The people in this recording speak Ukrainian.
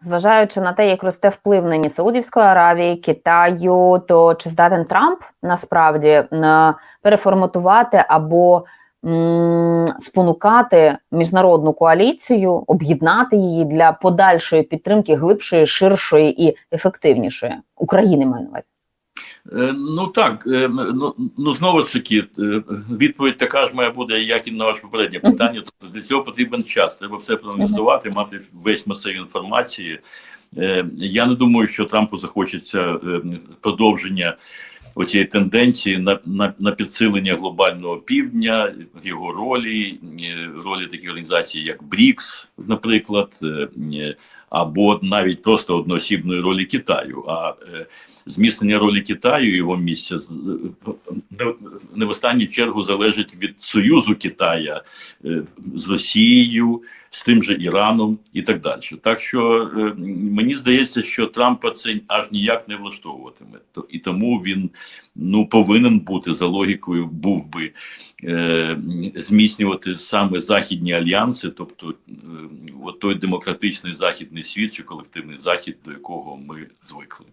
Зважаючи на те, як росте вплив нині Саудівської Аравії, Китаю, то чи здатен Трамп насправді переформатувати або м, спонукати міжнародну коаліцію, об'єднати її для подальшої підтримки глибшої, ширшої і ефективнішої України маю на увазі? Е, Ну так, е, ну, ну знову ж таки, е, відповідь така ж має буде, як і на ваше попереднє питання. Тобто для цього потрібен час. Треба все проаналізувати, мати весь масив інформації. Я не думаю, що Трампу захочеться продовження оцієї тенденції на, на, на підсилення глобального півдня, його ролі, е, ролі таких організацій, як БРІКС, наприклад, е, або навіть просто одноосібної ролі Китаю. А е, зміцнення ролі Китаю його місця не- в останню чергу залежить від союзу Китая е, з Росією, з тим же Іраном і так далі. Так що е, мені здається, що Трампа це аж ніяк не влаштовуватиме. То- І тому він ну повинен бути за логікою, був би е, зміцнювати саме західні альянси, тобто е, от той демократичний західний світ чи колективний захід, до якого ми звикли.